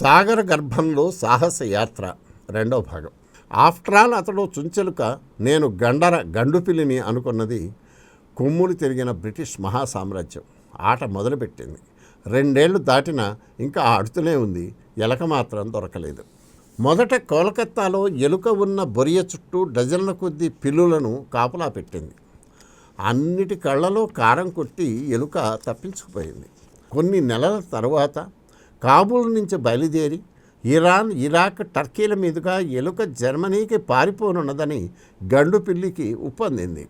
సాగర గర్భంలో సాహస యాత్ర రెండో భాగం. ఆఫ్టర్ ఆల్ అతడు చుంచెలుక నేను గండర గండుపిల్లిని అనుకున్నది కొమ్ములు తిరిగిన బ్రిటిష్ మహాసామ్రాజ్యం. ఆట మొదలుపెట్టింది. రెండేళ్ళు దాటినా ఇంకా ఆడుతూనే ఉంది. ఎలక మాత్రం దొరకలేదు. మొదట కోలకత్తాలో ఎలుక ఉన్న బొరియ చుట్టూ డజన్ల కొద్దీ పిల్లులను కాపలా పెట్టింది. అన్నిటి కళ్ళలో కారం కొట్టి ఎలుక తప్పించుకుపోయింది. కొన్ని నెలల తరువాత కాబూల్ నుంచి బయలుదేరి ఇరాన్ ఇరాక్ టర్కీల మీదుగా ఎలుక జర్మనీకి పారిపోనున్నదని గండు పిల్లికి ఉప్పొందింది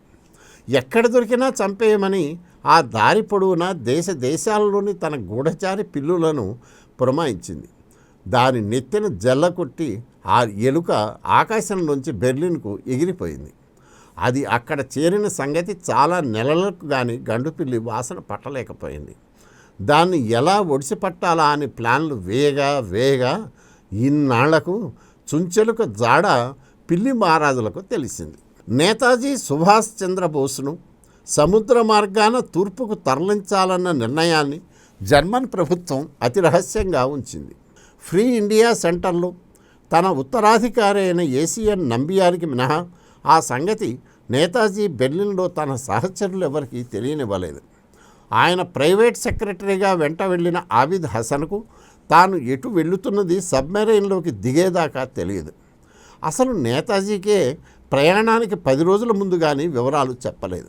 ఎక్కడ దొరికినా చంపేయమని ఆ దారి పొడవునా దేశ దేశాలలోని తన గూఢచారి పిల్లులను పురమాయించింది. దాని నెత్తిన జల్ల కొట్టి ఆ ఎలుక ఆకాశం నుంచి బెర్లిన్కు ఎగిరిపోయింది. అది అక్కడ చేరిన సంగతి చాలా నెలలకు కానీ గండుపిల్లి వాసన పట్టలేకపోయింది. దాన్ని ఎలా ఒడిసిపట్టాలా అని ప్లాన్లు వేయగా వేయగా ఇన్నాళ్ళకు చుంచెలుక జాడ పిల్లి మహారాజులకు తెలిసింది. నేతాజీ సుభాష్ చంద్రబోస్ను సముద్ర మార్గాన తూర్పుకు తరలించాలన్న నిర్ణయాన్ని జర్మన్ ప్రభుత్వం అతి రహస్యంగా ఉంచింది. ఫ్రీ ఇండియా సెంటర్లో తన ఉత్తరాధికారి అయిన ఏసీఎన్ నంబియారికి మినహా ఆ సంగతి నేతాజీ బెర్లిన్లో తన సహచరులు ఎవరికీ తెలియనివ్వలేదు. ఆయన ప్రైవేట్ సెక్రటరీగా వెంట వెళ్ళిన ఆబిద్ హసన్కు తాను ఎటు వెళుతున్నది సబ్మెరైన్లోకి దిగేదాకా తెలియదు. అసలు నేతాజీకే ప్రయాణానికి పది రోజుల ముందు కానీ వివరాలు చెప్పలేదు.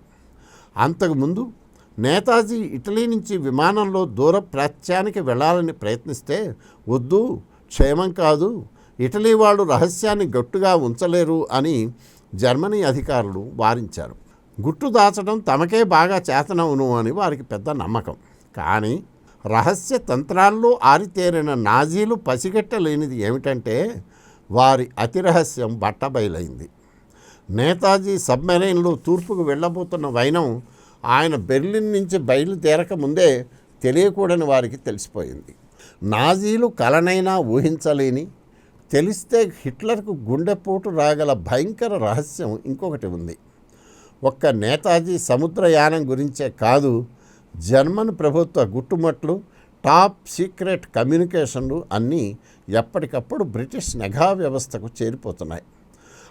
అంతకుముందు నేతాజీ ఇటలీ నుంచి విమానంలో దూర ప్రాచ్యానికి వెళ్ళాలని ప్రయత్నిస్తే వద్దు క్షేమం కాదు ఇటలీ వాళ్ళు రహస్యాన్ని గట్టుగా ఉంచలేరు అని జర్మనీ అధికారులు వారించారు. గుట్టు దాచడం తమకే బాగా చేతనవును అని వారికి పెద్ద నమ్మకం. కానీ రహస్య తంత్రాల్లో ఆరితేరిన నాజీలు పసిగట్టలేనిది ఏమిటంటే వారి అతి రహస్యం బట్టబయలైంది. నేతాజీ సబ్మెరైన్లో తూర్పుకు వెళ్ళబోతున్న వైనం ఆయన బెర్లిన్ నుంచి బయలుదేరక ముందే తెలియకూడని వారికి తెలిసిపోయింది. నాజీలు కలనైనా ఊహించలేని తెలిస్తే హిట్లర్కు గుండెపోటు రాగల భయంకర రహస్యం ఇంకొకటి ఉంది. ఒక్క నేతాజీ సముద్రయానం గురించే కాదు జర్మన్ ప్రభుత్వ గుట్టుమట్లు టాప్ సీక్రెట్ కమ్యూనికేషన్లు అన్నీ ఎప్పటికప్పుడు బ్రిటిష్ నిఘా వ్యవస్థకు చేరిపోతున్నాయి.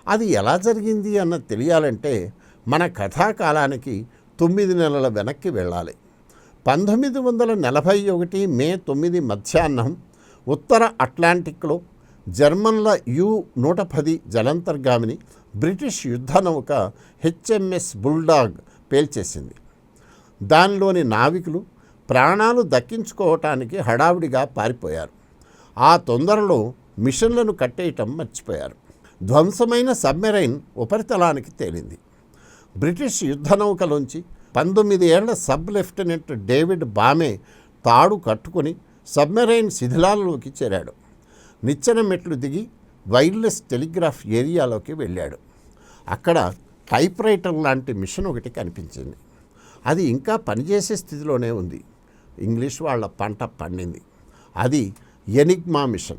అది ఎలా జరిగింది అన్నది తెలియాలంటే మన కథాకాలానికి తొమ్మిది నెలల వెనక్కి వెళ్ళాలి. పంతొమ్మిది వందల నలభై ఒకటి మే తొమ్మిది మధ్యాహ్నం ఉత్తర అట్లాంటిక్లో జర్మన్ల యు నూట పది జలంతర్గామిని బ్రిటిష్ యుద్ధ నౌక హెచ్ఎంఎస్ బుల్డాగ్ పేల్చేసింది. దానిలోని నావికులు ప్రాణాలు దక్కించుకోవటానికి హడావిడిగా పారిపోయారు. ఆ తొందరలో మిషన్లను కట్టేయటం మర్చిపోయారు. ధ్వంసమైన సబ్మెరైన్ ఉపరితలానికి తేలింది. బ్రిటిష్ యుద్ధ నౌకలోంచి పంతొమ్మిది ఏళ్ళ సబ్ లెఫ్టినెంట్ డేవిడ్ బామే తాడు కట్టుకుని సబ్మెరైన్ శిథిలాలలోకి చేరాడు. నిచ్చెన మెట్లు దిగి వైర్లెస్ టెలిగ్రాఫ్ ఏరియాలోకి వెళ్ళాడు. అక్కడ టైప్ రైటర్ లాంటి మిషన్ ఒకటి కనిపించింది. అది ఇంకా పనిచేసే స్థితిలోనే ఉంది. ఇంగ్లీష్ వాళ్ళ పంట పండింది. అది ఎనిగ్మా మిషన్.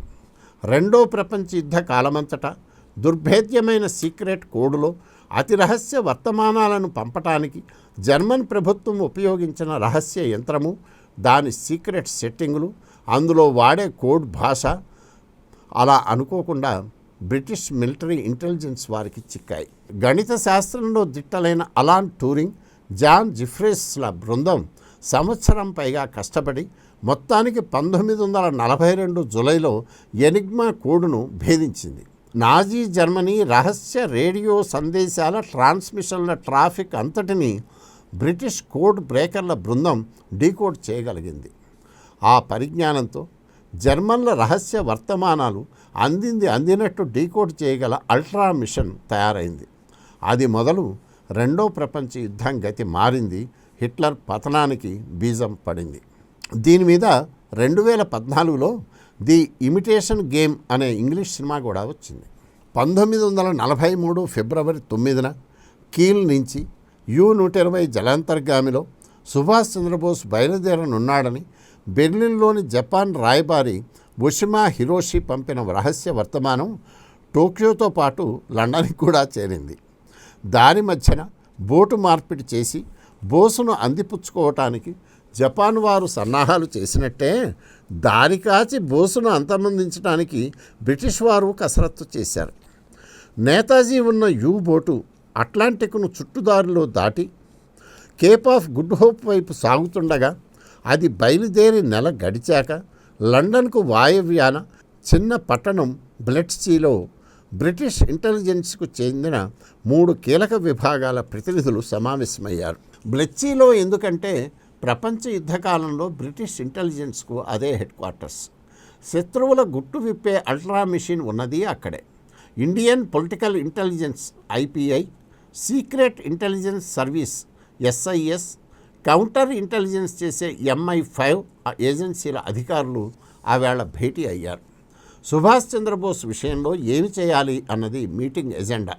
రెండో ప్రపంచ యుద్ధ కాలమంతటా దుర్భేద్యమైన సీక్రెట్ కోడ్లో అతి రహస్య వర్తమానాలను పంపటానికి జర్మన్ ప్రభుత్వం ఉపయోగించిన రహస్య యంత్రము దాని సీక్రెట్ సెట్టింగులు అందులో వాడే కోడ్ భాష అలా అనుకోకుండా బ్రిటిష్ మిలిటరీ ఇంటెలిజెన్స్ వారికి చిక్కాయి. గణిత శాస్త్రంలో దిట్టలైన అలాన్ టూరింగ్ జాన్ జిఫ్రేస్ల బృందం సంవత్సరం పైగా కష్టపడి మొత్తానికి పంతొమ్మిది వందల నలభై రెండు జులైలో ఎనిగ్మా కోడ్ను భేదించింది. నాజీ జర్మనీ రహస్య రేడియో సందేశాల ట్రాన్స్మిషన్ల ట్రాఫిక్ అంతటినీ బ్రిటిష్ కోడ్ బ్రేకర్ల బృందం డీకోడ్ చేయగలిగింది. ఆ పరిజ్ఞానంతో జర్మన్ల రహస్య వర్తమానాలు అందింది అందినట్టు డీకోడ్ చేయగల అల్ట్రా మిషన్ తయారైంది. అది మొదలు రెండో ప్రపంచ యుద్ధం గతి మారింది. హిట్లర్ పతనానికి బీజం పడింది. దీని మీద రెండు వేల పద్నాలుగులో ది ఇమిటేషన్ గేమ్ అనే ఇంగ్లీష్ సినిమా కూడా వచ్చింది. పంతొమ్మిది వందల నలభై మూడు ఫిబ్రవరి తొమ్మిదిన కీల్ నుంచి యు నూట ఇరవై జలాంతర్గామిలో సుభాష్ చంద్రబోస్ బయలుదేరనున్నాడని బెర్లిన్లోని జపాన్ రాయబారి ఒషిమా హిరోషి పంపిన రహస్య వర్తమానం టోక్యోతో పాటు లండన్కి కూడా చేరింది. దారి మధ్యన బోటు మార్పిడి చేసి బోసును అందిపుచ్చుకోవటానికి జపాన్ వారు సన్నాహాలు చేసినట్టే దారి కాచి బోసును అంతమందించడానికి బ్రిటిష్ వారు కసరత్తు చేశారు. నేతాజీ ఉన్న యూ బోటు అట్లాంటిక్ను చుట్టుదారిలో దాటి కేప్ ఆఫ్ గుడ్ హోప్ వైపు సాగుతుండగా అది బయలుదేరి నెల గడిచాక లండన్కు వాయువ్యాన చిన్న పట్టణం బ్లెట్సీలో బ్రిటిష్ ఇంటెలిజెన్స్కు చెందిన మూడు కీలక విభాగాల ప్రతినిధులు సమావేశమయ్యారు. బ్లెట్సీలో ఎందుకంటే ప్రపంచ యుద్ధకాలంలో బ్రిటిష్ ఇంటెలిజెన్స్కు అదే హెడ్ క్వార్టర్స్. శత్రువుల గుట్టు విప్పే అల్ట్రా మిషన్ ఉన్నది అక్కడే. Indian political intelligence IPI secret intelligence service SIS counter intelligence చేసే ఎంఐ ఫైవ్ ఏజెన్సీల అధికారులు ఆవేళ భేటీ అయ్యారు. సుభాష్ చంద్రబోస్ విషయంలో ఏమి చేయాలి అన్నది మీటింగ్ ఎజెండా.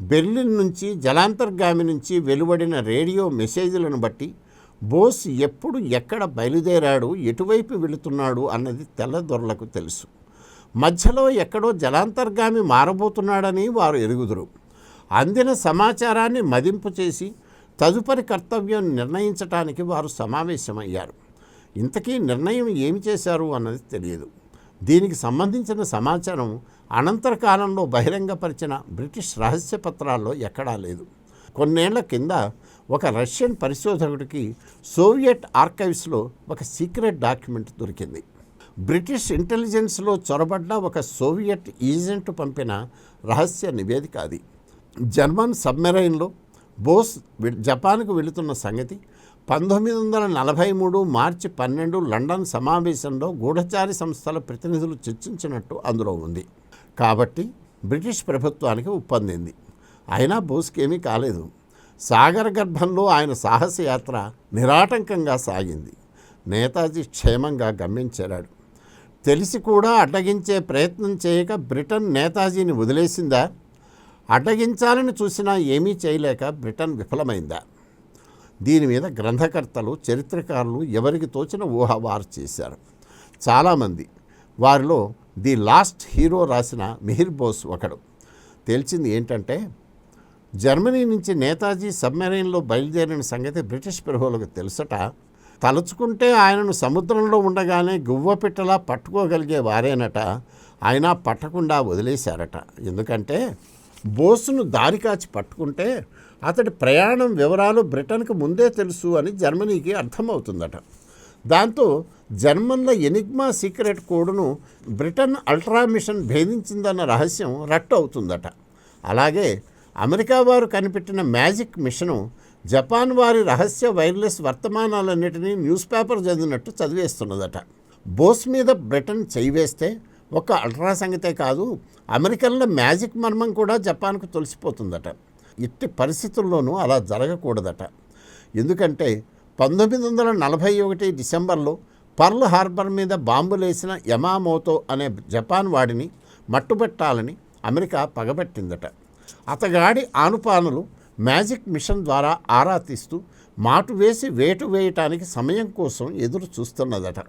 బెర్లిన్ నుంచి జలాంతర్గామి నుంచి వెలువడిన రేడియో మెసేజ్లను బట్టి బోస్ ఎప్పుడు ఎక్కడ బయలుదేరాడు ఎటువైపు వెళుతున్నాడు అన్నది తెల్లదొరలకు తెలుసు. మధ్యలో ఎక్కడో జలాంతర్గామి మారబోతున్నాడని వారు ఎరుగుదురు. అందిన సమాచారాన్ని మదింపు చేసి తదుపరి కర్తవ్యం నిర్ణయించటానికి వారు సమావేశమయ్యారు. ఇంతకీ నిర్ణయం ఏమి చేశారు అన్నది తెలియదు. దీనికి సంబంధించిన సమాచారం అనంతర కాలంలో బహిరంగపరిచిన బ్రిటిష్ రహస్య పత్రాల్లో ఎక్కడా లేదు. కొన్నేళ్ళ కింద ఒక రష్యన్ పరిశోధకుడికి సోవియట్ ఆర్కైవ్స్లో ఒక సీక్రెట్ డాక్యుమెంట్ దొరికింది. బ్రిటిష్ ఇంటెలిజెన్స్లో చొరబడ్డ ఒక సోవియట్ ఏజెంట్ పంపిన రహస్య నివేదిక అది. జర్మన్ సబ్మెరైన్లో బోస్ జపాన్కు వెళుతున్న సంగతి పంతొమ్మిది వందల నలభై మూడు మార్చి పన్నెండు లండన్ సమావేశంలో గూఢచారి సంస్థల ప్రతినిధులు చర్చించినట్టు అందులో ఉంది. కాబట్టి బ్రిటిష్ ప్రభుత్వానికి ఒప్పందింది. అయినా బోస్కేమీ కాలేదు. సాగర గర్భంలో ఆయన సాహసయాత్ర నిరాటంకంగా సాగింది. నేతాజీ క్షేమంగా గమ్యం చేరాడు తెలిసి కూడా అడ్డగించే ప్రయత్నం చేయక బ్రిటన్ నేతాజీని వదిలేసిందా? అడ్డగించాలని చూసినా ఏమీ చేయలేక బ్రిటన్ విఫలమైందా. దీని మీద గ్రంథకర్తలు చరిత్రకారులు ఎవరికి తోచిన ఊహవారు చేశారు. చాలామంది వారిలో ది లాస్ట్ హీరో రాసిన మిహిర్ బోస్ ఒకడు. తేల్చింది ఏంటంటే జర్మనీ నుంచి నేతాజీ సబ్మెరైన్లో బయలుదేరిన సంగతి బ్రిటిష్ ప్రభువులకు తెలుసట. తలుచుకుంటే ఆయనను సముద్రంలో ఉండగానే గువ్వపిట్టలా పట్టుకోగలిగే వారేనట. ఆయన పట్టకుండా వదిలేశారట. ఎందుకంటే బోసును దారి కాచి పట్టుకుంటే అతడి ప్రయాణం వివరాలు బ్రిటన్కు ముందే తెలుసు అని జర్మనీకి అర్థమవుతుందట. దాంతో జర్మన్ల ఎనిగ్మా సీక్రెట్ కోడ్ను బ్రిటన్ అల్ట్రా మిషన్ భేదించిందన్న రహస్యం రట్టు అవుతుందట. అలాగే అమెరికా వారు కనిపెట్టిన మ్యాజిక్ మిషను జపాన్ వారి రహస్య వైర్లెస్ వర్తమానాలన్నిటినీ న్యూస్ పేపర్ చదివినట్టు చదివేస్తున్నదట. బోస్ మీద బ్రిటన్ చేయివేస్తే ఒక అల్ట్రా సంగతే కాదు అమెరికన్ల మ్యాజిక్ మర్మం కూడా జపాన్కు తొలిసిపోతుందట. ఇట్టి పరిస్థితుల్లోనూ అలా జరగకూడదట. ఎందుకంటే పంతొమ్మిది వందల నలభై ఒకటి డిసెంబర్లో పర్ల్ హార్బర్ మీద బాంబులేసిన యమామోతో అనే జపాన్ వాడిని మట్టుబెట్టాలని అమెరికా పగబెట్టిందట. అతగాడి ఆనుపానులు మ్యాజిక్ మిషన్ ద్వారా ఆరా తీస్తూ మాటు వేసి వేటు వేయటానికి సమయం కోసం ఎదురు చూస్తున్నదట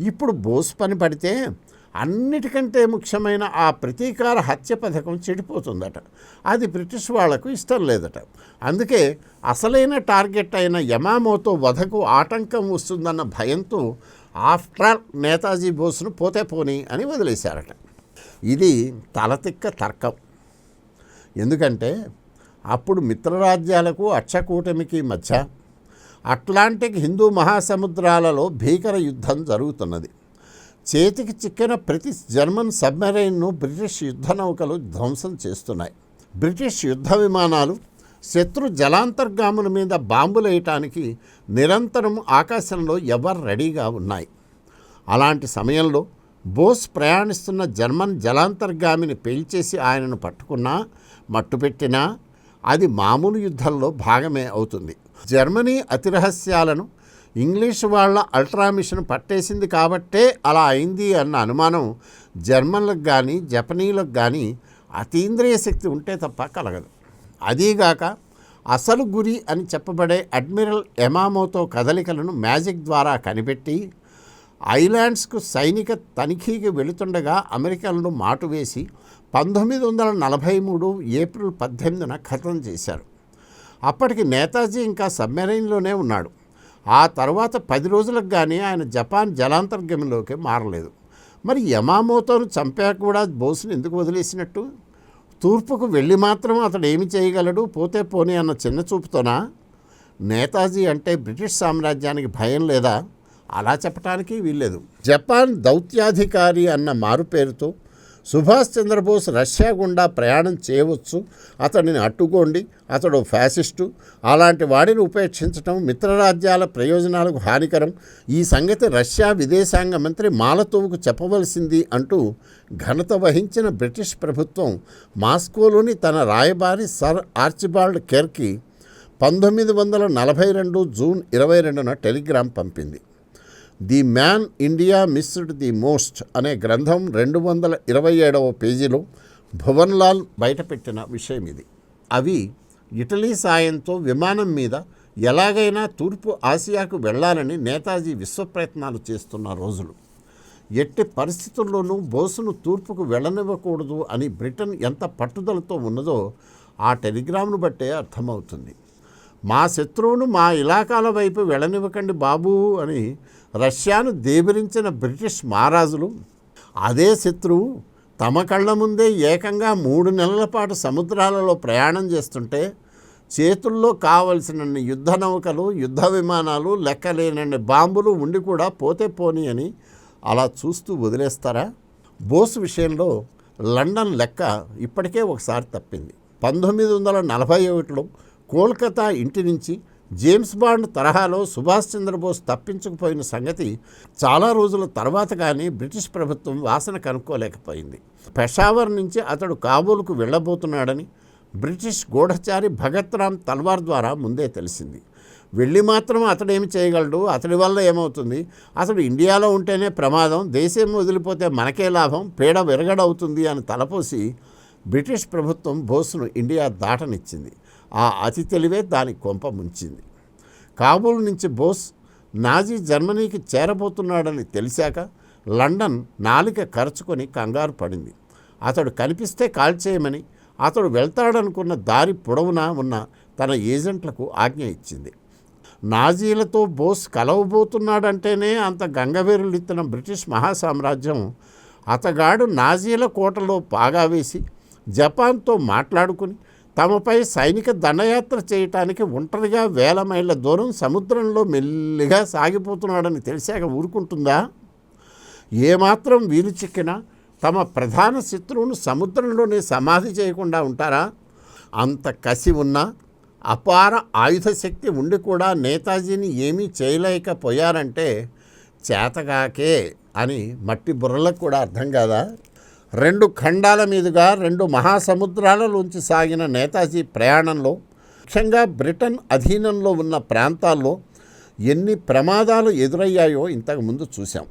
ఇప్పుడు బోస్ పని పడితే అన్నిటికంటే ముఖ్యమైన ఆ ప్రతీకార హత్య పథకం చెడిపోతుందట. అది బ్రిటిష్ వాళ్ళకు ఇష్టం లేదట. అందుకే అసలైన టార్గెట్ అయిన యమామోతో వధకు ఆటంకం వస్తుందన్న భయంతో ఆఫ్టర్ నేతాజీ బోస్ను పోతే పోని అని వదిలేశారట. ఇది తలతిక్క తర్కం. ఎందుకంటే అప్పుడు మిత్రరాజ్యాలకు అక్షకూటమికి మధ్య అట్లాంటిక్ హిందూ మహాసముద్రాలలో భీకర యుద్ధం జరుగుతున్నది. చేతికి చిక్కిన ప్రతి జర్మన్ సబ్మెరైన్ను బ్రిటిష్ యుద్ధ నౌకలు ధ్వంసం చేస్తున్నాయి. బ్రిటిష్ యుద్ధ విమానాలు శత్రు జలాంతర్గాముల మీద బాంబులేయటానికి నిరంతరం ఆకాశంలో ఎవరు రెడీగా ఉన్నాయి? అలాంటి సమయంలో బోస్ ప్రయాణిస్తున్న జర్మన్ జలాంతర్గామిని పేల్చేసి ఆయనను పట్టుకున్నా మట్టుపెట్టినా అది మామూలు యుద్ధంలో భాగమే అవుతుంది. జర్మనీ అతి రహస్యాలను ఇంగ్లీష్ వాళ్ళ అల్ట్రా మిషన్ పట్టేసింది కాబట్టే అలా అయింది అన్న అనుమానం జర్మన్లకు కానీ జపనీయులకు కానీ అతీంద్రియ శక్తి ఉంటే తప్ప కలగదు. అదీగాక అసలు గురి అని చెప్పబడే అడ్మిరల్ ఎమామోతో కదలికలను మ్యాజిక్ ద్వారా కనిపెట్టి ఐలాండ్స్కు సైనిక తనిఖీకి వెళుతుండగా అమెరికన్లు మాటు వేసి పంతొమ్మిది వందల నలభై మూడు ఏప్రిల్ పద్దెనిమిదిన ఖతం చేశారు. అప్పటికి నేతాజీ ఇంకా సబ్మెరైన్లోనే ఉన్నాడు. ఆ తర్వాత పది రోజులకు కానీ ఆయన జపాన్ జలాంతర్గమిలోకి మారలేదు. మరి యమామోతోను చంపాక కూడా బోసుని ఎందుకు వదిలేసినట్టు? తూర్పుకు వెళ్ళి మాత్రం అతడు ఏమి చేయగలడు? పోతే పోనీ అన్న చిన్న చూపుతోనా? నేతాజీ అంటే బ్రిటిష్ సామ్రాజ్యానికి భయం లేదా? అలా చెప్పడానికి వీల్లేదు. జపాన్ దౌత్యాధికారి అన్న మారు పేరుతో సుభాష్ చంద్రబోస్ రష్యా గుండా ప్రయాణం చేయవచ్చు. అతడిని అట్టుకోండి అతడు ఫ్యాసిస్టు. అలాంటి వాడిని ఉపేక్షించడం మిత్రరాజ్యాల ప్రయోజనాలకు హానికరం. ఈ సంగతి రష్యా విదేశాంగ మంత్రి మాలతోవుకు చెప్పవలసింది అంటూ ఘనత వహించిన బ్రిటిష్ ప్రభుత్వం మాస్కోలోని తన రాయబారి సర్ ఆర్చిబాల్డ్ కెర్కి పంతొమ్మిది వందల నలభై రెండు జూన్ ఇరవై రెండున టెలిగ్రామ్ పంపింది. The man India missed the most అనే గ్రంథం రెండు వందల ఇరవై ఏడవ పేజీలో భువన్లాల్ బయటపెట్టిన విషయం ఇది. అవి ఇటలీ సాయంతో విమానం మీద ఎలాగైనా తూర్పు ఆసియాకు వెళ్ళాలని నేతాజీ విశ్వప్రయత్నాలు చేస్తున్న రోజులు. ఎట్టి పరిస్థితుల్లోనూ బోసును తూర్పుకు వెళ్ళనివ్వకూడదు అని బ్రిటన్ ఎంత పట్టుదలతో ఉన్నదో ఆ టెలిగ్రామ్ను బట్టే అర్థమవుతుంది. మా శత్రువును మా ఇలాకాల వైపు వెళ్ళనివ్వకండి బాబు అని రష్యాను దేబరించిన బ్రిటిష్ మహారాజులు. అదే శత్రువు తమ కళ్ళ ముందే ఏకంగా మూడు నెలల పాటు సముద్రాలలో ప్రయాణం చేస్తుంటే చేతుల్లో కావలసినన్ని యుద్ధ నౌకలు యుద్ధ విమానాలు లెక్కలేనన్ని బాంబులు ఉండి కూడా పోతే పోని అని అలా చూస్తూ వదిలేస్తారా? బోస్ విషయంలో లండన్ లెక్క ఇప్పటికే ఒకసారి తప్పింది. పంతొమ్మిది వందల నలభై ఒకటిలో కోల్కతా ఇంటి నుంచి జేమ్స్ బాండ్ తరహాలో సుభాష్ చంద్రబోస్ తప్పించకపోయిన సంగతి చాలా రోజుల తర్వాత కానీ బ్రిటిష్ ప్రభుత్వం వాసన కనుక్కోలేకపోయింది. పెషావర్ నుంచి అతడు కాబూలుకు వెళ్ళబోతున్నాడని బ్రిటిష్ గూఢచారి భగత్ రామ్ తల్వార్ ద్వారా ముందే తెలిసింది. వెళ్ళి మాత్రం అతడేమి చేయగలడు? అతడి వల్ల ఏమవుతుంది? అతడు ఇండియాలో ఉంటేనే ప్రమాదం దేశం వదిలిపోతే మనకే లాభం పీడ విరగడవుతుంది అని తలపోసి బ్రిటిష్ ప్రభుత్వం బోస్ను ఇండియా దాటనిచ్చింది. ఆ అతి తెలివే దాని కొంప ముంచింది. కాబూల్ నుంచి బోస్ నాజీ జర్మనీకి చేరబోతున్నాడని తెలిసాక లండన్ నాలిక ఖర్చుకొని కంగారు పడింది. అతడు కనిపిస్తే కాల్చేయమని అతడు వెళ్తాడనుకున్న దారి పొడవునా ఉన్న తన ఏజెంట్లకు ఆజ్ఞ ఇచ్చింది. నాజీలతో బోస్ కలవబోతున్నాడంటేనే అంత గంగవీరులిత్తిన బ్రిటిష్ మహాసామ్రాజ్యం అతగాడు నాజీల కోటలో పాగా వేసి జపాన్తో మాట్లాడుకుని తమపై సైనిక దండయాత్ర చేయటానికి ఒంటరిగా వేల మైళ్ళ దూరం సముద్రంలో మెల్లిగా సాగిపోతున్నాడని తెలిసాక ఊరుకుంటుందా? ఏమాత్రం వీలు చిక్కినా తమ ప్రధాన శత్రువును సముద్రంలోనే సమాధి చేయకుండా ఉంటారా? అంత కసి ఉన్న అపార ఆయుధ శక్తి ఉండి కూడా నేతాజీని ఏమీ చేయలేకపోయారంటే చేతగాకే అని మట్టి బుర్రలకు కూడా అర్థం కాదా? రెండు ఖండాల మీదుగా రెండు మహాసముద్రాలలోంచి సాగిన నేతాజీ ప్రయాణంలో ముఖ్యంగా బ్రిటన్ అధీనంలో ఉన్న ప్రాంతాల్లో ఎన్ని ప్రమాదాలు ఎదురయ్యాయో ఇంతకుముందు చూశాం.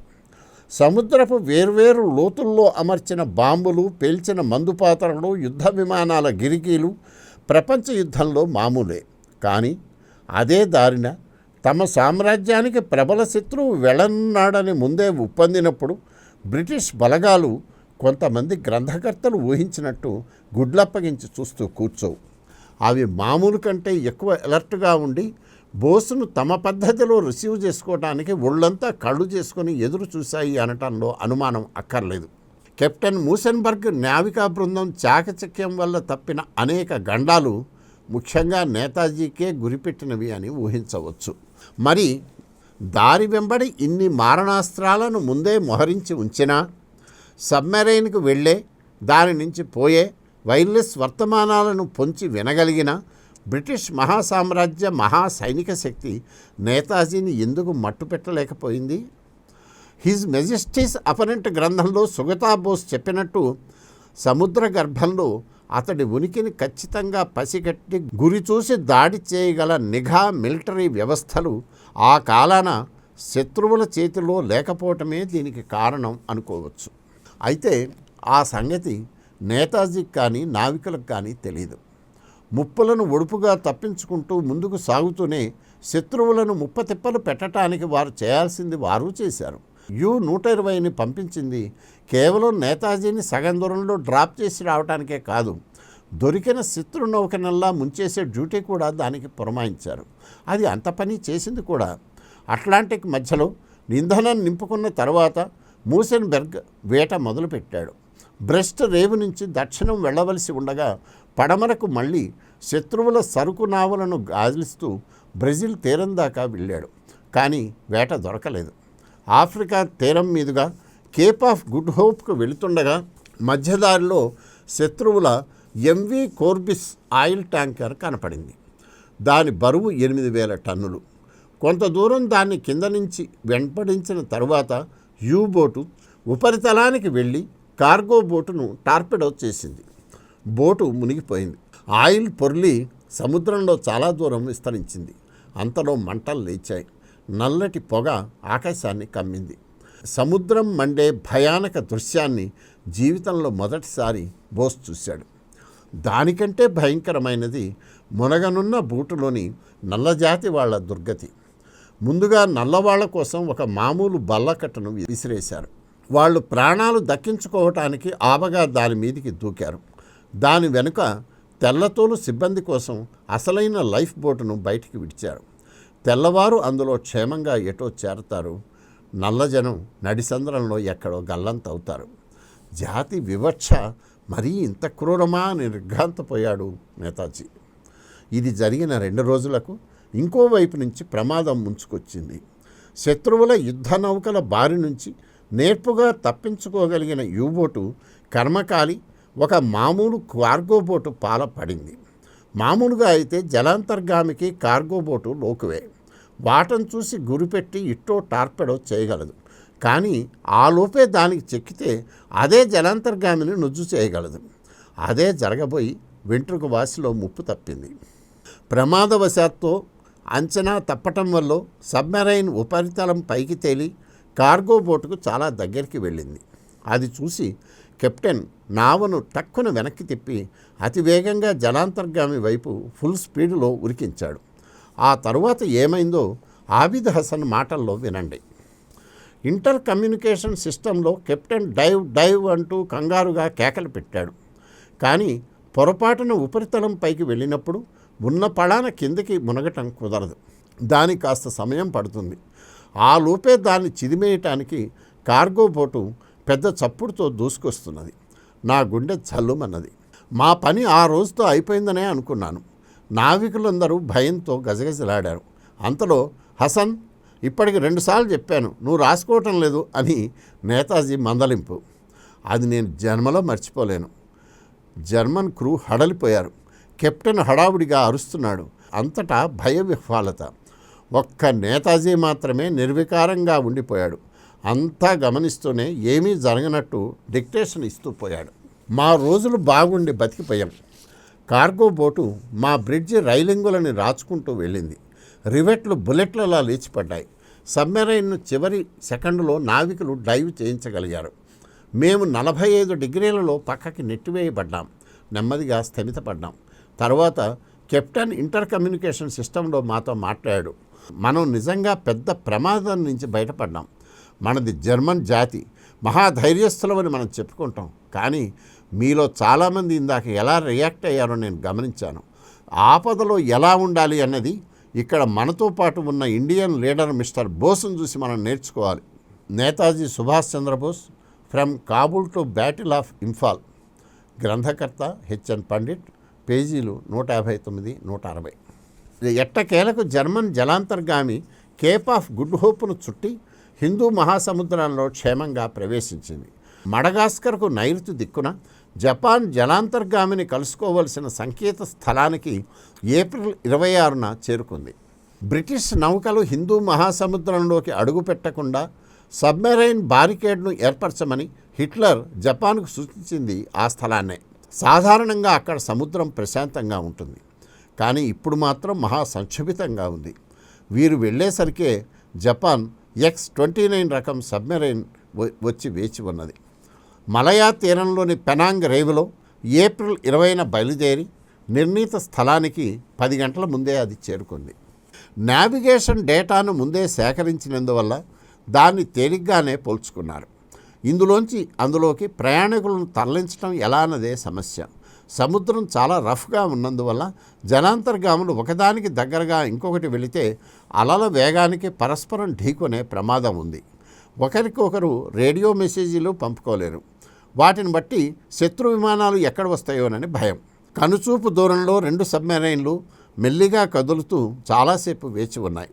సముద్రపు వేర్వేరు లోతుల్లో అమర్చిన బాంబులు పేల్చిన మందుపాత్రలు యుద్ధ విమానాల గిరికీలు ప్రపంచ యుద్ధంలో మామూలే. కానీ అదే దారిన తమ సామ్రాజ్యానికి ప్రబల శత్రువు వెళ్ళనున్నాడని ముందే ఒప్పందినప్పుడు బ్రిటిష్ బలగాలు కొంతమంది గ్రంథకర్తలు ఊహించినట్టు గుడ్లప్పగించి చూస్తూ కూర్చోవు. అవి మామూలు కంటే ఎక్కువ అలర్ట్గా ఉండి బోసును తమ పద్ధతిలో రిసీవ్ చేసుకోవడానికి ఒళ్ళంతా కళ్ళు చేసుకొని ఎదురు చూశాయి అనటంలో అనుమానం అక్కర్లేదు. కెప్టెన్ మూసెన్బర్గ్ నావికా బృందం చాకచక్యం వల్ల తప్పిన అనేక గండాలు ముఖ్యంగా నేతాజీకే గురిపెట్టినవి అని ఊహించవచ్చు. మరి దారి వెంబడి ఇన్ని మారణాస్త్రాలను ముందే మొహరించి ఉంచినా సబ్మెరైన్కు వెళ్ళే దాని నుంచి పోయే వైర్లెస్ వర్తమానాలను పొంచి వినగలిగిన బ్రిటిష్ మహాసామ్రాజ్య మహా సైనిక శక్తి నేతాజీని ఎందుకు మట్టుపెట్టలేకపోయింది హిజ్ మెజెస్టీస్ అపరెంట్ గ్రంథంలో సుగతా బోస్ చెప్పినట్టు సముద్ర గర్భంలో అతడి ఉనికిని ఖచ్చితంగా పసిగట్టి గురి చూసి దాడి చేయగల నిఘా మిలిటరీ వ్యవస్థలు ఆ కాలాన శత్రువుల చేతిలో లేకపోవటమే దీనికి కారణం అనుకోవచ్చు. అయితే ఆ సంగతి నేతాజీకి కానీ నావికులకు కానీ తెలియదు ముప్పులను ఒడుపుగా తప్పించుకుంటూ ముందుకు సాగుతూనే శత్రువులను ముప్పతిప్పలు పెట్టడానికి వారు చేయాల్సింది వారు చేశారు. యు నూట ఇరవైని పంపించింది కేవలం నేతాజీని సగం దూరంలో డ్రాప్ చేసి రావడానికే కాదు దొరికిన శత్రు నౌకనల్లా ముంచేసే డ్యూటీ కూడా దానికి పురమాయించారు. అది అంత పని చేసింది కూడా. అట్లాంటిక్ మధ్యలో ఇంధనం నింపుకున్న తర్వాత మూసెన్బెర్గ్ వేట మొదలుపెట్టాడు. బ్రెస్ట్ రేవు నుంచి దక్షిణం వెళ్ళవలసి ఉండగా పడమరకు మళ్ళీ శత్రువుల సరుకు నావలను గాలిస్తూ బ్రెజిల్ తీరం దాకా వెళ్ళాడు. కానీ వేట దొరకలేదు. ఆఫ్రికా తీరం మీదుగా కేప్ ఆఫ్ గుడ్ హోప్కు వెళుతుండగా మధ్యదారిలో శత్రువుల ఎంవి కోర్బిస్ ఆయిల్ ట్యాంకర్ కనపడింది. దాని బరువు ఎనిమిది వేల టన్నులు. కొంత దూరం దాన్ని కింద నుంచి వెంపడించిన తరువాత యూ బోటు ఉపరితలానికి వెళ్ళి కార్గో బోటును టార్పెడో చేసింది. బోటు మునిగిపోయింది. ఆయిల్ పొర్లి సముద్రంలో చాలా దూరం విస్తరించింది. అంతలో మంటలు లేచాయి. నల్లటి పొగ ఆకాశాన్ని కమ్మింది. సముద్రం మండే భయానక దృశ్యాన్ని జీవితంలో మొదటిసారి బోస్ చూశాడు. దానికంటే భయంకరమైనది మునగనున్న బూటులోని నల్లజాతి వాళ్ళ దుర్గతి. ముందుగా నల్లవాళ్ళ కోసం ఒక మామూలు బల్లకట్టను విసిరేశారు. వాళ్ళు ప్రాణాలు దక్కించుకోవటానికి ఆవగా దాని మీదికి దూకారు. దాని వెనుక తెల్లతోలు సిబ్బంది కోసం అసలైన లైఫ్ బోటును బయటికి విడిచారు. తెల్లవారు అందులో క్షేమంగా ఎటో చేరతారు. నల్లజనం నడిసంద్రంలో ఎక్కడో గల్లంతవుతారు. జాతి వివక్ష మరీ ఇంత క్రూరమా అని నిర్ఘాంతపోయాడు నేతాజీ. ఇది జరిగిన రెండు రోజులకు ఇంకోవైపు నుంచి ప్రమాదం ముంచుకొచ్చింది. శత్రువుల యుద్ధ నౌకల బారి నుంచి నేర్పుగా తప్పించుకోగలిగిన యూబోటు కర్మకాలి ఒక మామూలు కార్గో బోటు పాల పడింది మామూలుగా అయితే జలాంతర్గామికి కార్గో బోటు లోకువే. వాటను చూసి గురిపెట్టి ఇట్టో టార్పెడో చేయగలదు. కానీ ఆ లోపే దానికి చెక్కితే అదే జలాంతర్గామిని నుజ్జు చేయగలదు. అదే జరగబోయి వెంట్రుకు వాసిలో ముప్పు తప్పింది. ప్రమాదవశాత్తు అంచనా తప్పటం వల్ల సబ్మెరైన్ ఉపరితలం పైకి తేలి కార్గో బోటుకు చాలా దగ్గరికి వెళ్ళింది. అది చూసి కెప్టెన్ నావను టక్కున వెనక్కి తిప్పి అతివేగంగా జలాంతర్గామి వైపు ఫుల్ స్పీడ్లో ఉరికించాడు. ఆ తరువాత ఏమైందో ఆబిద్ హసన్ మాటల్లో వినండి. ఇంటర్ కమ్యూనికేషన్ సిస్టంలో కెప్టెన్ డైవ్ డైవ్ అంటూ కంగారుగా కేకలు పెట్టాడు. కానీ పొరపాటున ఉపరితలం పైకి వెళ్ళినప్పుడు ఉన్న పడాన కిందకి మునగటం కుదరదు. దానికి కాస్త సమయం పడుతుంది. ఆ లోపే దాన్ని చిదిమేయటానికి కార్గో బోటు పెద్ద చప్పుడుతో దూసుకొస్తున్నది. నా గుండె చల్లుమన్నది మా పని ఆ రోజుతో అయిపోయిందనే అనుకున్నాను. నావికులందరూ భయంతో గజగజలాడారు. అంతలో హసన్ ఇప్పటికి రెండుసార్లు చెప్పాను. నువ్వు రాసుకోవటం లేదు అని నేతాజీ మందలింపు. అది నేను జన్మలో మర్చిపోలేను. German crew హడలిపోయారు. కెప్టెన్ హడావుడిగా అరుస్తున్నాడు. అంతటా భయ విహ్వాలత. ఒక్క నేతాజీ మాత్రమే నిర్వికారంగా ఉండిపోయాడు. అంతా గమనిస్తూనే ఏమీ జరగనట్టు డిక్టేషన్ ఇస్తూ పోయాడు. మా రోజులు బాగుండి బతికిపోయాం. కార్గో బోటు మా బ్రిడ్జి రైలింగులని రాచుకుంటూ వెళ్ళింది. రివెట్లు బుల్లెట్లలా లేచిపడ్డాయి. సబ్మెరైన్ను చివరి సెకండ్లో నావికులు డైవ్ చేయించగలిగారు. మేము నలభై ఐదు డిగ్రీలలో పక్కకి నెట్టివేయబడ్డాం. నెమ్మదిగా స్థమితపడ్డాం. తర్వాత కెప్టెన్ ఇంటర్ కమ్యూనికేషన్ సిస్టంలో మాతో మాట్లాడాడు మనం నిజంగా పెద్ద ప్రమాదం నుంచి బయటపడ్డాం. మనది జర్మన్ జాతి. మహాధైర్యస్థులమని మనం చెప్పుకుంటాం. కానీ మీలో చాలామంది ఇందాక ఎలా రియాక్ట్ అయ్యారో నేను గమనించాను. ఆపదలో ఎలా ఉండాలి అన్నది ఇక్కడ మనతో పాటు ఉన్న ఇండియన్ లీడర్ మిస్టర్ బోస్ను చూసి మనం నేర్చుకోవాలి. Netaji Subhash Chandra Bose from Kabul to battle of Imphal. గ్రంథకర్త హెచ్ఎన్ పండిట్ పేజీలు నూట యాభై తొమ్మిది నూట అరవై. ఎట్టకేలకు జర్మన్ జలాంతర్గామి కేప్ ఆఫ్ గుడ్ హోప్ను చుట్టి హిందూ మహాసముద్రంలో క్షేమంగా ప్రవేశించింది. మడగాస్కర్కు నైరుతి దిక్కున జపాన్ జలాంతర్గామిని కలుసుకోవలసిన సంకేత స్థలానికి ఏప్రిల్ ఇరవై ఆరున చేరుకుంది. బ్రిటిష్ నౌకలు హిందూ మహాసముద్రంలోకి అడుగుపెట్టకుండా సబ్మెరైన్ బారికేడ్ను ఏర్పరచమని హిట్లర్ జపాన్కు సూచించింది ఆ స్థలాన్నే. సాధారణంగా అక్కడ సముద్రం ప్రశాంతంగా ఉంటుంది. కానీ ఇప్పుడు మాత్రం మహా సంక్షుభితంగా ఉంది. వీరు వెళ్ళేసరికే జపాన్ ఎక్స్ ట్వంటీ నైన్ రకం సబ్మెరైన్ వచ్చి వేచి ఉన్నది. మలయా తీరంలోని పెనాంగ్ రేవులో ఏప్రిల్ ఇరవైన బయలుదేరి నిర్ణీత స్థలానికి పది గంటల ముందే అది చేరుకుంది. నావిగేషన్ డేటాను ముందే సేకరించినందువల్ల దాన్ని తేలిగ్గానే పోల్చుకున్నారు. ఇందులోంచి అందులోకి ప్రయాణికులను తరలించడం ఎలా అన్నదే సమస్య. సముద్రం చాలా రఫ్గా ఉన్నందువల్ల జలాంతర్గాములు ఒకదానికి దగ్గరగా ఇంకొకటి వెళితే అలల వేగానికి పరస్పరం ఢీకొనే ప్రమాదం ఉంది. ఒకరికొకరు రేడియో మెసేజీలు పంపుకోలేరు. వాటిని బట్టి శత్రు విమానాలు ఎక్కడ వస్తాయోనని భయం. కనుచూపు దూరంలో రెండు సబ్మెరైన్లు మెల్లిగా కదులుతూ చాలాసేపు వేచి ఉన్నాయి.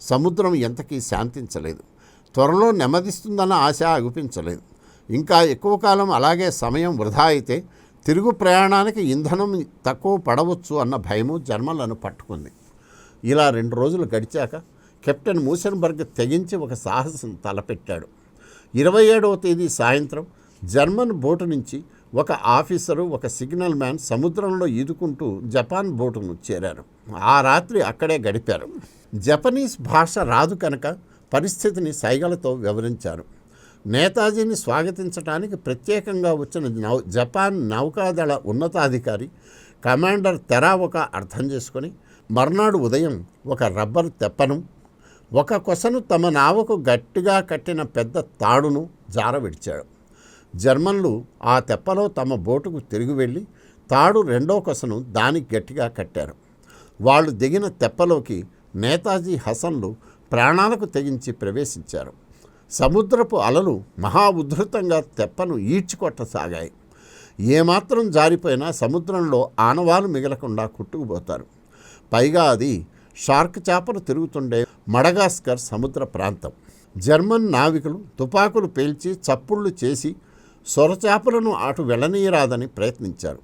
సముద్రం ఎంతకీ శాంతించలేదు. త్వరలో నెమ్మదిస్తుందన్న ఆశ అగుపించలేదు. ఇంకా ఎక్కువ కాలం అలాగే సమయం వృధా అయితే తిరుగు ప్రయాణానికి ఇంధనం తక్కువ పడవచ్చు అన్న భయము జన్మలను పట్టుకుంది. ఇలా రెండు రోజులు గడిచాక కెప్టెన్ మూసెన్బర్గ్ తెగించి ఒక సాహసం తలపెట్టాడు. ఇరవై ఏడవ తేదీ సాయంత్రం జర్మన్ బోటు నుంచి ఒక ఆఫీసరు ఒక సిగ్నల్ మ్యాన్ సముద్రంలో ఈదుకుంటూ జపాన్ బోటును చేరారు. ఆ రాత్రి అక్కడే గడిపారు. జపనీస్ భాష రాదు కనుక పరిస్థితిని సైగలతో వివరించారు. నేతాజీని స్వాగతించడానికి ప్రత్యేకంగా వచ్చిన నౌ జపాన్ నౌకాదళ ఉన్నతాధికారి కమాండర్ తెరావక అర్థం చేసుకొని మర్నాడు ఉదయం ఒక రబ్బర్ తెప్పను ఒక కొసను తమ నావకు గట్టిగా కట్టిన పెద్ద తాడును జార విడిచాడు జర్మన్లు ఆ తెప్పలో తమ బోటుకు తిరిగి వెళ్ళి తాడు రెండో కొసను దానికి గట్టిగా కట్టారు. వాళ్ళు దిగిన తెప్పలోకి నేతాజీ హసన్లు ప్రాణాలకు తెగించి ప్రవేశించారు. సముద్రపు అలలు మహా ఉధృతంగా తెప్పను ఈడ్చికొట్టసాగాయి. ఏమాత్రం జారిపోయినా సముద్రంలో ఆనవాలు మిగలకుండా కుట్టుకుపోతారు. పైగా అది షార్క్ చేపలు తిరుగుతుండే మడగాస్కర్ సముద్ర ప్రాంతం. జర్మన్ నావికులు తుపాకులు పేల్చి చప్పుళ్ళు చేసి సొరచేపలను అటు వెళ్ళనీయరాదని ప్రయత్నించారు.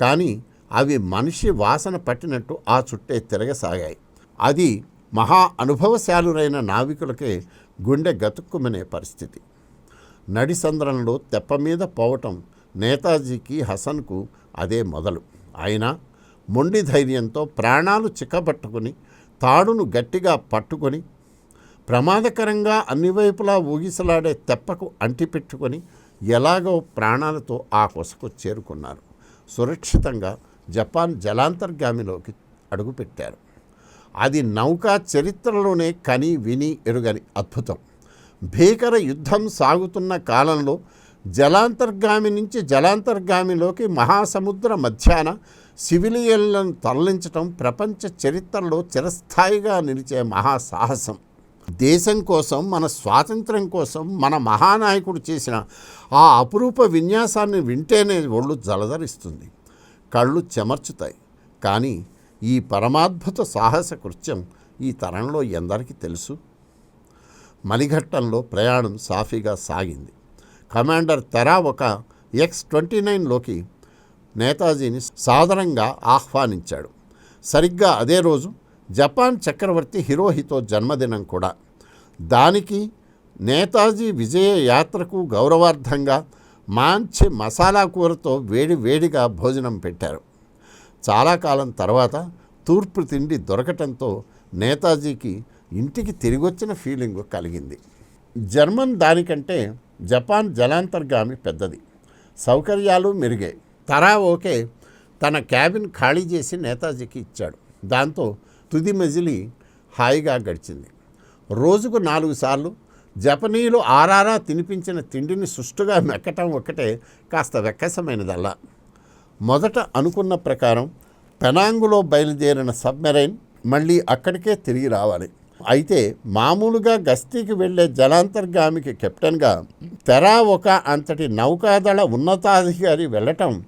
కానీ అవి మనిషి వాసన పట్టినట్టు ఆ చుట్టే తిరగసాగాయి. అది మహా అనుభవశాలురైన నావికులకే గుండె గతుక్కుమనే పరిస్థితి. నడిసంద్రంలో తెప్ప మీద పోవటం నేతాజీకి హసన్కు అదే మొదలు. అయినా మొండి ధైర్యంతో ప్రాణాలు చిక్కబట్టుకుని తాడును గట్టిగా పట్టుకొని ప్రమాదకరంగా అన్ని వైపులా ఊగిసలాడే తెప్పకు అంటిపెట్టుకొని ఎలాగో ప్రాణాలతో ఆ కొసకు చేరుకున్నారు. సురక్షితంగా జపాన్ జలాంతర్గామిలోకి అడుగుపెట్టారు. అది నౌకా చరిత్రలోనే కని విని ఎరుగని అద్భుతం. భీకర యుద్ధం సాగుతున్న కాలంలో జలాంతర్గామి నుంచి జలాంతర్గామిలోకి మహాసముద్ర మధ్యాన సివిలియన్లను తరలించటం ప్రపంచ చరిత్రలో చిరస్థాయిగా నిలిచే మహాసాహసం. దేశం కోసం మన స్వాతంత్రం కోసం మన మహానాయకుడు చేసిన ఆ అపురూప విన్యాసాన్ని వింటేనే ఒళ్ళు జలధరిస్తుంది. కళ్ళు చెమర్చుతాయి. కానీ ఈ పరమాద్భుత సాహస కృత్యం ఈ తరంలో ఎందరికీ తెలుసు? మలిఘట్టంలో ప్రయాణం సాఫీగా సాగింది. కమాండర్ తెరా ఒక ఎక్స్ ట్వంటీ నైన్లోకి నేతాజీని సాదరంగా ఆహ్వానించాడు. సరిగ్గా అదే రోజు జపాన్ చక్రవర్తి హిరోహితో జన్మదినం కూడా. దానికి నేతాజీ విజయ యాత్రకు గౌరవార్థంగా మంచి మసాలా కూరతో వేడి వేడిగా భోజనం పెట్టారు. చాలా కాలం తర్వాత తూర్పు తిండి దొరకటంతో నేతాజీకి ఇంటికి తిరిగొచ్చిన ఫీలింగ్ కలిగింది. జర్మన్ దానికంటే జపాన్ జలాంతర్గామి పెద్దది. సౌకర్యాలు మెరుగాయి తరా ఓకే తన క్యాబిన్ ఖాళీ చేసి నేతాజీకి ఇచ్చాడు. దాంతో తుది మజిలి హాయిగా గడిచింది. రోజుకు నాలుగు సార్లు జపనీయులు ఆరారా తినిపించిన తిండిని సుష్టుగా మెక్కటం ఒక్కటే కాస్త వెక్కసమైనదల్లా మొదట అనుకున్న ప్రకారం పెనాంగులో బయలుదేరిన సబ్మెరైన్ మళ్ళీ అక్కడికే తిరిగి రావాలి. అయితే మామూలుగా గస్తీకి వెళ్ళే జలాంతర్గామికి కెప్టెన్గా తెరా ఒక అంతటి నౌకాదళ ఉన్నతాధికారి వెళ్ళటం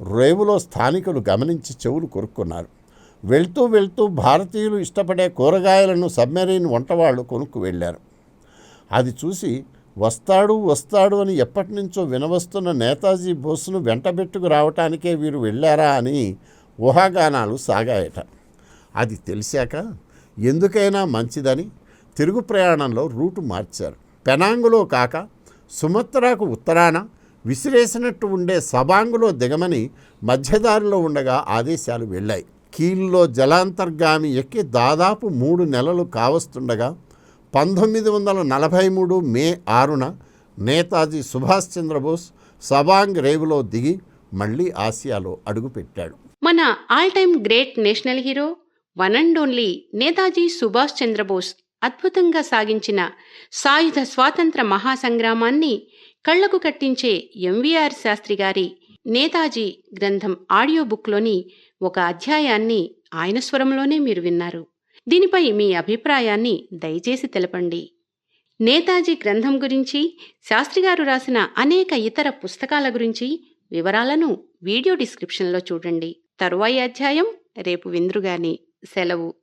రేవులో స్థానికులు గమనించి చెవులు కొరుక్కున్నారు. వెళ్తూ వెళ్తూ భారతీయులు ఇష్టపడే కూరగాయలను సబ్మెరీన్ వంటవాళ్ళు కొనుక్కు వెళ్ళారు. అది చూసి వస్తాడు వస్తాడు అని ఎప్పటి నుంచో వినవస్తున్న నేతాజీ బోస్ను వెంటబెట్టుకు రావటానికే వీరు వెళ్ళారా అని ఊహాగానాలు సాగాయట. అది తెలిసాక ఎందుకైనా మంచిదని తిరుగు ప్రయాణంలో రూటు మార్చారు. పెనాంగులో కాక సుమత్రాకు ఉత్తరాన విసిరేసినట్టు ఉండే సబాంగులో దిగమని మధ్యదారిలో ఉండగా ఆదేశాలు వెళ్ళాయి. కీల్లో జలాంతర్గామి ఎక్కి దాదాపు మూడు నెలలు కావస్తుండగా పంతొమ్మిది వందల నలభై మూడు మే ఆరున నేతాజీ సుభాష్ చంద్రబోస్ సబాంగ్ రేవులో దిగి మళ్ళీ ఆసియాలో అడుగుపెట్టాడు. మన all time great national hero one and only Netaji Subhash Chandra Bose అద్భుతంగా సాగించిన సాయుధ స్వాతంత్ర మహాసంగ్రామాన్ని కళ్ళకు కట్టించే ఎంవీఆర్ శాస్త్రి గారి నేతాజీ గ్రంథం ఆడియో బుక్లోని ఒక అధ్యాయాన్ని ఆయన స్వరంలోనే మీరు విన్నారు. దీనిపై మీ అభిప్రాయాన్ని దయచేసి తెలపండి. నేతాజీ గ్రంథం గురించి శాస్త్రిగారు రాసిన అనేక ఇతర పుస్తకాల గురించి వివరాలను వీడియో డిస్క్రిప్షన్లో చూడండి. తరువాయి అధ్యాయం రేపు విందురుగాని. సెలవు.